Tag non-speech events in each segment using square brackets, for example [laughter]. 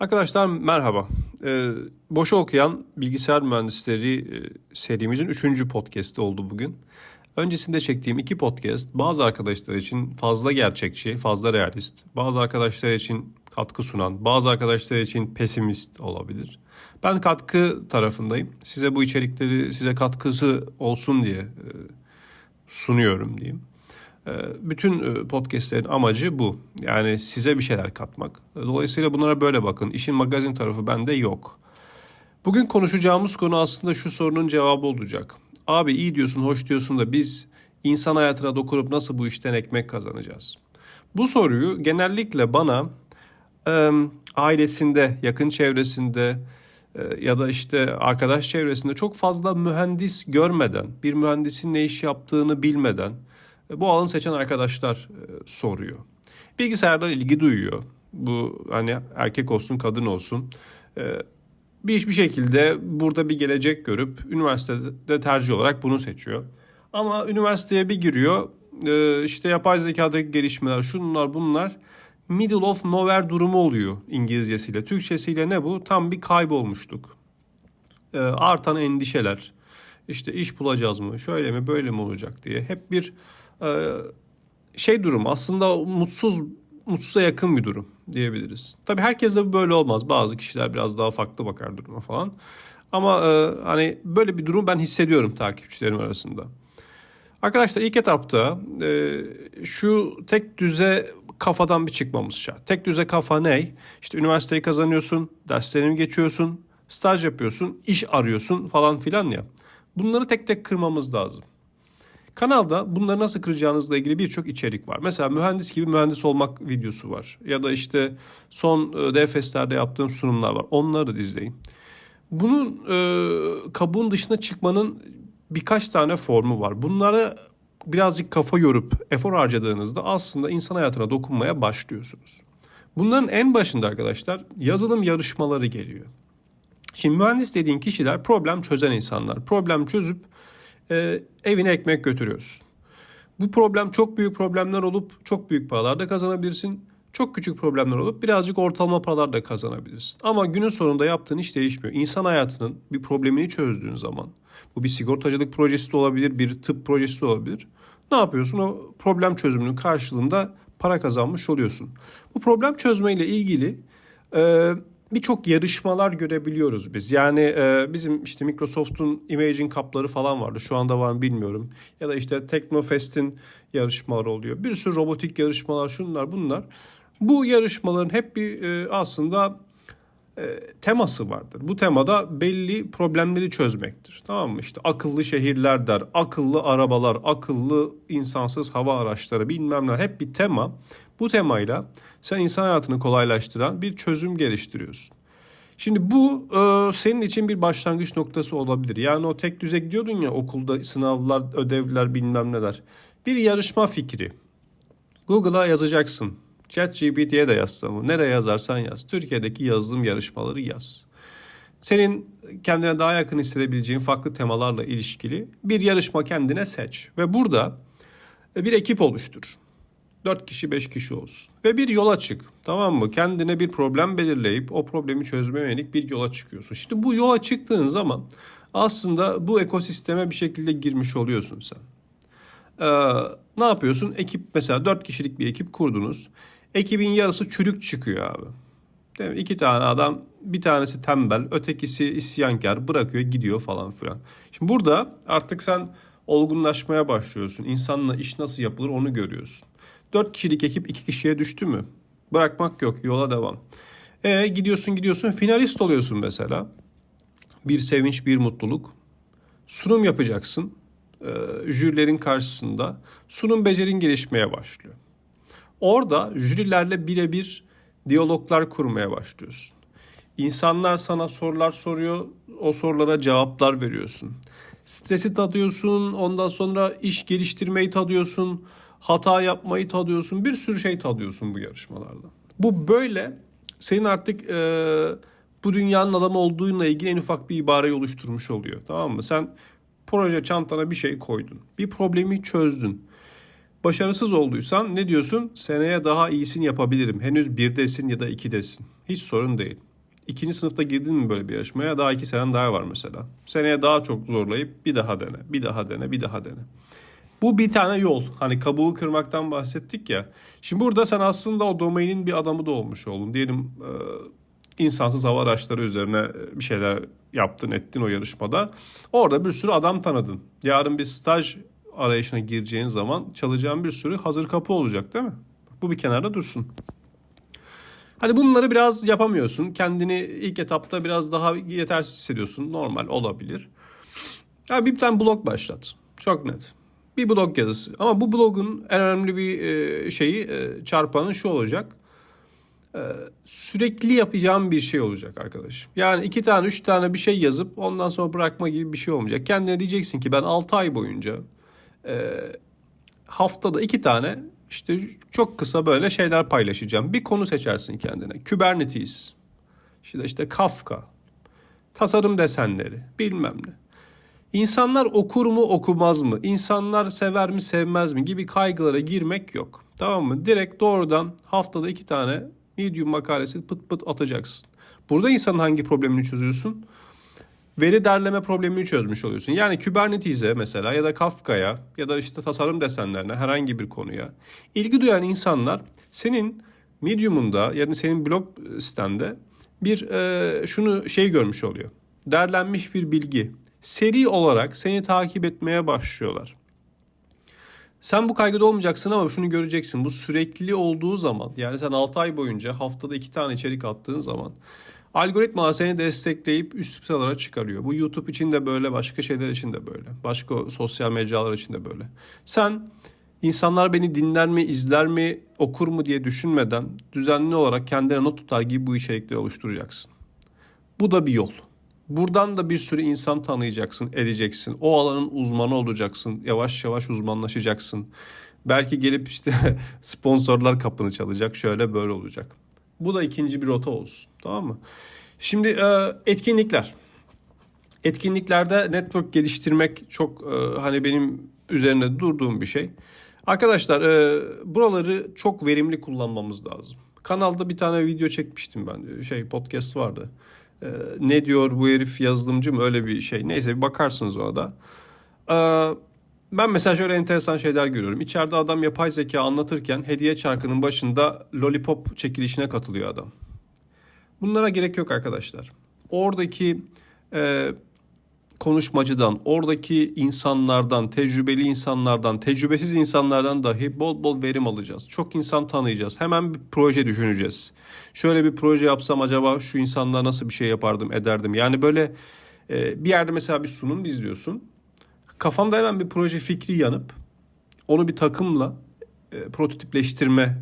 Arkadaşlar merhaba. Ee, Boşa Okuyan Bilgisayar Mühendisleri e, serimizin 3. podcast'i oldu bugün. Öncesinde çektiğim iki podcast bazı arkadaşlar için fazla gerçekçi, fazla realist, bazı arkadaşlar için katkı sunan, bazı arkadaşlar için pesimist olabilir. Ben katkı tarafındayım. Size bu içerikleri size katkısı olsun diye e, sunuyorum diyeyim. Ee, Bütün e, podcastlerin amacı bu. Yani size bir şeyler katmak. Dolayısıyla bunlara böyle bakın. İşin magazin tarafı bende yok. Bugün konuşacağımız konu aslında şu sorunun cevabı olacak. Abi iyi diyorsun, hoş diyorsun da biz insan hayatına dokunup nasıl bu işten ekmek kazanacağız? Bu soruyu genellikle bana e, ailesinde, yakın çevresinde e, ya da işte arkadaş çevresinde çok fazla mühendis görmeden, bir mühendisin ne iş yaptığını bilmeden bu alanı seçen arkadaşlar e, soruyor. Bilgisayardan ilgi duyuyor. Bu hani erkek olsun, kadın olsun. E, bir bir şekilde burada bir gelecek görüp üniversitede tercih olarak bunu seçiyor. Ama üniversiteye bir giriyor. e, işte yapay zekadaki gelişmeler, şunlar bunlar middle of nowhere durumu oluyor İngilizcesiyle. Türkçesiyle ne bu? Tam bir kaybolmuştuk. E, artan endişeler, işte iş bulacağız mı, şöyle mi, böyle mi olacak diye hep bir e, şey durum. Aslında mutsuz, mutsuza yakın bir durum diyebiliriz. Tabii herkes böyle olmaz. Bazı kişiler biraz daha farklı bakar duruma falan. Ama e, hani böyle bir durum ben hissediyorum takipçilerim arasında. Arkadaşlar ilk etapta e, şu tek düze kafadan bir çıkmamız şart. Tek düze kafa ne? İşte üniversiteyi kazanıyorsun, derslerini geçiyorsun, staj yapıyorsun, iş arıyorsun falan filan ya. Bunları tek tek kırmamız lazım. Kanalda bunları nasıl kıracağınızla ilgili birçok içerik var. Mesela mühendis gibi mühendis olmak videosu var. Ya da işte son e, DFS'lerde yaptığım sunumlar var. Onları da izleyin. Bunun e, kabuğun dışına çıkmanın birkaç tane formu var. Bunları birazcık kafa yorup efor harcadığınızda aslında insan hayatına dokunmaya başlıyorsunuz. Bunların en başında arkadaşlar yazılım yarışmaları geliyor. Şimdi mühendis dediğin kişiler problem çözen insanlar. Problem çözüp e, evine ekmek götürüyorsun. Bu problem çok büyük problemler olup çok büyük paralar da kazanabilirsin. Çok küçük problemler olup birazcık ortalama paralar da kazanabilirsin. Ama günün sonunda yaptığın iş değişmiyor. İnsan hayatının bir problemini çözdüğün zaman bu bir sigortacılık projesi de olabilir, bir tıp projesi de olabilir. Ne yapıyorsun? O problem çözümünün karşılığında para kazanmış oluyorsun. Bu problem çözmeyle ilgili e, birçok yarışmalar görebiliyoruz biz. Yani e, bizim işte Microsoft'un Imaging Cup'ları falan vardı. Şu anda var mı bilmiyorum. Ya da işte Teknofest'in yarışmaları oluyor. Bir sürü robotik yarışmalar şunlar bunlar. Bu yarışmaların hep bir e, aslında e, teması vardır. Bu temada belli problemleri çözmektir. Tamam mı? İşte akıllı şehirler der, akıllı arabalar, akıllı insansız hava araçları bilmem hep bir tema. Bu temayla sen insan hayatını kolaylaştıran bir çözüm geliştiriyorsun. Şimdi bu e, senin için bir başlangıç noktası olabilir. Yani o tek düze gidiyordun ya okulda sınavlar, ödevler bilmem neler. Bir yarışma fikri. Google'a yazacaksın. ChatGPT'ye de yazsın. Nereye yazarsan yaz. Türkiye'deki yazılım yarışmaları yaz. Senin kendine daha yakın hissedebileceğin farklı temalarla ilişkili bir yarışma kendine seç. Ve burada bir ekip oluştur. 4 kişi 5 kişi olsun. Ve bir yola çık. Tamam mı? Kendine bir problem belirleyip o problemi çözmeye yönelik bir yola çıkıyorsun. Şimdi bu yola çıktığın zaman aslında bu ekosisteme bir şekilde girmiş oluyorsun sen. Ee, ne yapıyorsun? Ekip mesela 4 kişilik bir ekip kurdunuz. Ekibin yarısı çürük çıkıyor abi. Değil mi? İki tane adam bir tanesi tembel ötekisi isyankar bırakıyor gidiyor falan filan. Şimdi burada artık sen olgunlaşmaya başlıyorsun. İnsanla iş nasıl yapılır onu görüyorsun. Dört kişilik ekip iki kişiye düştü mü? Bırakmak yok yola devam. E gidiyorsun gidiyorsun finalist oluyorsun mesela. Bir sevinç bir mutluluk. Sunum yapacaksın. E, jürilerin karşısında. Sunum becerin gelişmeye başlıyor. Orada jürilerle birebir diyaloglar kurmaya başlıyorsun. İnsanlar sana sorular soruyor, o sorulara cevaplar veriyorsun. Stresi tadıyorsun, ondan sonra iş geliştirmeyi tadıyorsun, hata yapmayı tadıyorsun, bir sürü şey tadıyorsun bu yarışmalarda. Bu böyle senin artık e, bu dünyanın adamı olduğunla ilgili en ufak bir ibareyi oluşturmuş oluyor. Tamam mı? Sen proje çantana bir şey koydun. Bir problemi çözdün. Başarısız olduysan ne diyorsun? Seneye daha iyisini yapabilirim. Henüz birdesin ya da ikidesin. Hiç sorun değil. İkinci sınıfta girdin mi böyle bir yarışmaya? Daha iki senen daha var mesela. Seneye daha çok zorlayıp bir daha dene, bir daha dene, bir daha dene. Bu bir tane yol. Hani kabuğu kırmaktan bahsettik ya. Şimdi burada sen aslında o domainin bir adamı da olmuş oldun. Diyelim e, insansız hava araçları üzerine e, bir şeyler yaptın ettin o yarışmada. Orada bir sürü adam tanıdın. Yarın bir staj arayışına gireceğin zaman çalacağın bir sürü hazır kapı olacak değil mi? Bu bir kenarda dursun. Hani bunları biraz yapamıyorsun. Kendini ilk etapta biraz daha yetersiz hissediyorsun. Normal olabilir. Ya bir tane blog başlat. Çok net. Bir blog yazısı. Ama bu blogun en önemli bir e, şeyi e, çarpanı şu olacak. E, sürekli yapacağım bir şey olacak arkadaş. Yani iki tane üç tane bir şey yazıp ondan sonra bırakma gibi bir şey olmayacak. Kendine diyeceksin ki ben altı ay boyunca haftada iki tane işte çok kısa böyle şeyler paylaşacağım. Bir konu seçersin kendine. Kubernetes, işte, işte Kafka, tasarım desenleri, bilmem ne. İnsanlar okur mu okumaz mı? İnsanlar sever mi sevmez mi gibi kaygılara girmek yok. Tamam mı? Direkt doğrudan haftada iki tane Medium makalesi pıt pıt atacaksın. Burada insanın hangi problemini çözüyorsun? veri derleme problemini çözmüş oluyorsun. Yani Kubernetes'e mesela ya da Kafka'ya ya da işte tasarım desenlerine herhangi bir konuya ilgi duyan insanlar senin Medium'unda ya da senin blog sitende bir e, şunu şey görmüş oluyor. Derlenmiş bir bilgi. Seri olarak seni takip etmeye başlıyorlar. Sen bu kaygıda olmayacaksın ama şunu göreceksin. Bu sürekli olduğu zaman yani sen 6 ay boyunca haftada 2 tane içerik attığın zaman Algoritma seni destekleyip üst sıralara çıkarıyor. Bu YouTube için de böyle, başka şeyler için de böyle. Başka sosyal mecralar için de böyle. Sen insanlar beni dinler mi, izler mi, okur mu diye düşünmeden düzenli olarak kendine not tutar gibi bu içerikleri oluşturacaksın. Bu da bir yol. Buradan da bir sürü insan tanıyacaksın, edeceksin. O alanın uzmanı olacaksın. Yavaş yavaş uzmanlaşacaksın. Belki gelip işte [laughs] sponsorlar kapını çalacak. Şöyle böyle olacak. Bu da ikinci bir rota olsun. Tamam mı? Şimdi e, etkinlikler. Etkinliklerde network geliştirmek çok e, hani benim üzerinde durduğum bir şey. Arkadaşlar e, buraları çok verimli kullanmamız lazım. Kanalda bir tane video çekmiştim ben. Şey podcast vardı. Ne diyor bu herif yazılımcı mı öyle bir şey. Neyse bir bakarsınız o da. Ben mesela şöyle enteresan şeyler görüyorum. İçeride adam yapay zeka anlatırken hediye çarkının başında lollipop çekilişine katılıyor adam. Bunlara gerek yok arkadaşlar. Oradaki e, konuşmacıdan, oradaki insanlardan, tecrübeli insanlardan, tecrübesiz insanlardan dahi bol bol verim alacağız. Çok insan tanıyacağız. Hemen bir proje düşüneceğiz. Şöyle bir proje yapsam acaba şu insanlar nasıl bir şey yapardım, ederdim. Yani böyle e, bir yerde mesela bir sunum izliyorsun Kafamda hemen bir proje fikri yanıp onu bir takımla e, prototipleştirme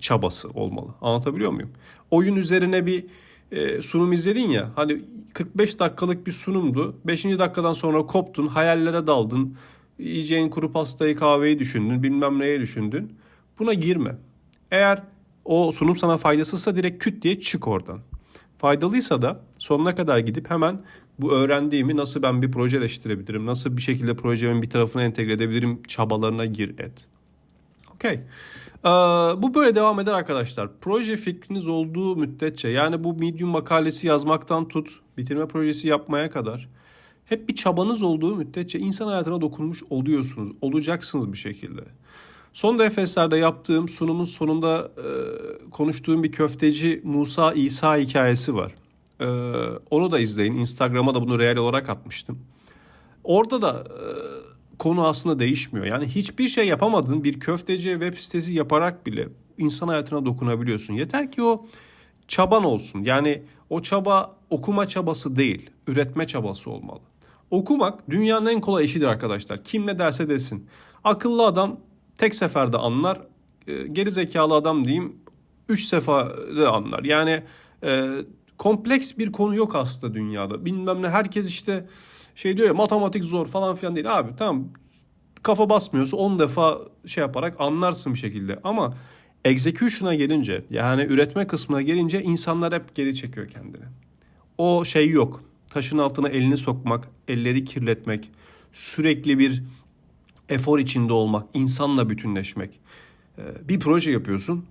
çabası olmalı. Anlatabiliyor muyum? Oyun üzerine bir e, sunum izledin ya hani 45 dakikalık bir sunumdu. 5. dakikadan sonra koptun, hayallere daldın. Yiyeceğin kuru pastayı, kahveyi düşündün, bilmem neye düşündün. Buna girme. Eğer o sunum sana faydasızsa direkt küt diye çık oradan. Faydalıysa da sonuna kadar gidip hemen bu öğrendiğimi nasıl ben bir projeleştirebilirim, nasıl bir şekilde projemin bir tarafına entegre edebilirim çabalarına gir et. Okey. Ee, bu böyle devam eder arkadaşlar. Proje fikriniz olduğu müddetçe yani bu Medium makalesi yazmaktan tut, bitirme projesi yapmaya kadar hep bir çabanız olduğu müddetçe insan hayatına dokunmuş oluyorsunuz. Olacaksınız bir şekilde. Son defeslerde yaptığım sunumun sonunda e, konuştuğum bir köfteci Musa İsa hikayesi var. E, onu da izleyin. Instagram'a da bunu real olarak atmıştım. Orada da e, konu aslında değişmiyor. Yani hiçbir şey yapamadığın bir köfteci web sitesi yaparak bile insan hayatına dokunabiliyorsun. Yeter ki o çaban olsun. Yani o çaba okuma çabası değil, üretme çabası olmalı. Okumak dünyanın en kolay işidir arkadaşlar. Kim ne derse desin. Akıllı adam tek seferde anlar. E, geri zekalı adam diyeyim 3 seferde anlar. Yani e, kompleks bir konu yok aslında dünyada. Bilmem ne herkes işte şey diyor ya matematik zor falan filan değil. Abi tamam kafa basmıyorsa 10 defa şey yaparak anlarsın bir şekilde. Ama execution'a gelince yani üretme kısmına gelince insanlar hep geri çekiyor kendini. O şey yok. Taşın altına elini sokmak, elleri kirletmek, sürekli bir efor içinde olmak, insanla bütünleşmek. Ee, Bir proje yapıyorsun,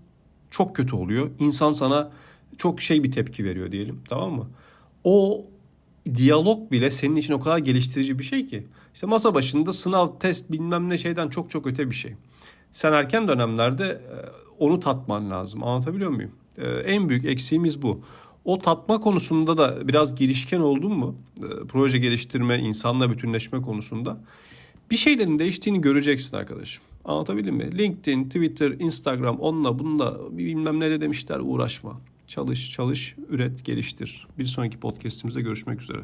çok kötü oluyor. İnsan sana çok şey bir tepki veriyor diyelim, tamam mı? O diyalog bile senin için o kadar geliştirici bir şey ki. İşte masa başında sınav, test bilmem ne şeyden çok çok öte bir şey. Sen erken dönemlerde e, onu tatman lazım. Anlatabiliyor muyum? E, En büyük eksiğimiz bu. O tatma konusunda da biraz girişken oldun mu? E, Proje geliştirme, insanla bütünleşme konusunda bir şeylerin değiştiğini göreceksin arkadaşım. Anlatabildim mi? LinkedIn, Twitter, Instagram onunla bununla bilmem ne de demişler uğraşma. Çalış, çalış, üret, geliştir. Bir sonraki podcastimizde görüşmek üzere.